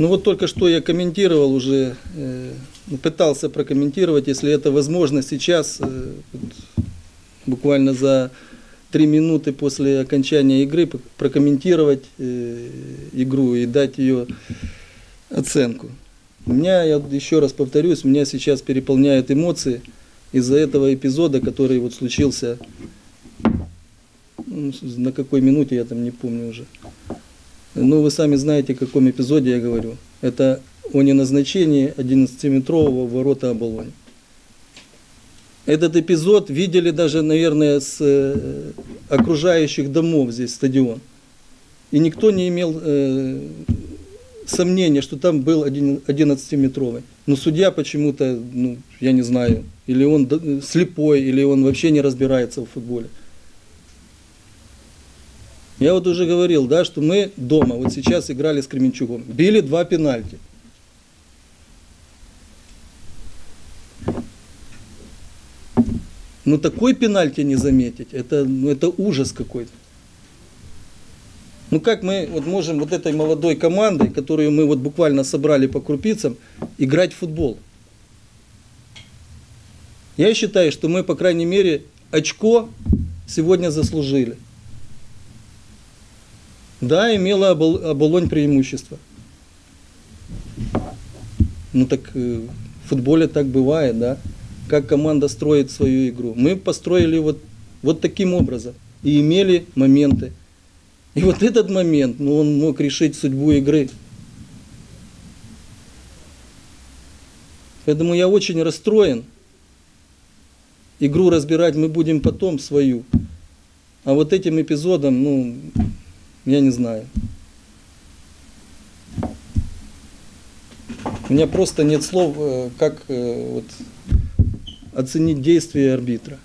Ну вот только что я комментировал уже, э, ну, пытался прокомментировать, если это возможно сейчас, э, буквально за три минуты после окончания игры прокомментировать э, игру и дать ее оценку. У меня, я еще раз повторюсь, меня сейчас переполняют эмоции из-за этого эпизода, который вот случился, ну, на какой минуте я там не помню уже. Ну, вы сами знаете, о каком эпизоде я говорю. Это о неназначении 11-метрового в ворота Оболони. Этот эпизод видели даже, наверное, с э, окружающих домов здесь стадион. И никто не имел э, сомнения, что там был один- 11-метровый. Но судья почему-то, ну, я не знаю, или он д- слепой, или он вообще не разбирается в футболе. Я вот уже говорил, да, что мы дома, вот сейчас играли с Кременчугом, били два пенальти. Ну такой пенальти не заметить, это, ну, это ужас какой-то. Ну как мы вот можем вот этой молодой командой, которую мы вот буквально собрали по крупицам, играть в футбол? Я считаю, что мы, по крайней мере, очко сегодня заслужили. Да, имела Обол- Оболонь преимущество. Ну так э, в футболе так бывает, да? Как команда строит свою игру. Мы построили вот, вот таким образом. И имели моменты. И вот этот момент, ну он мог решить судьбу игры. Поэтому я очень расстроен. Игру разбирать мы будем потом свою. А вот этим эпизодом, ну, я не знаю. У меня просто нет слов, э, как э, вот, оценить действия арбитра.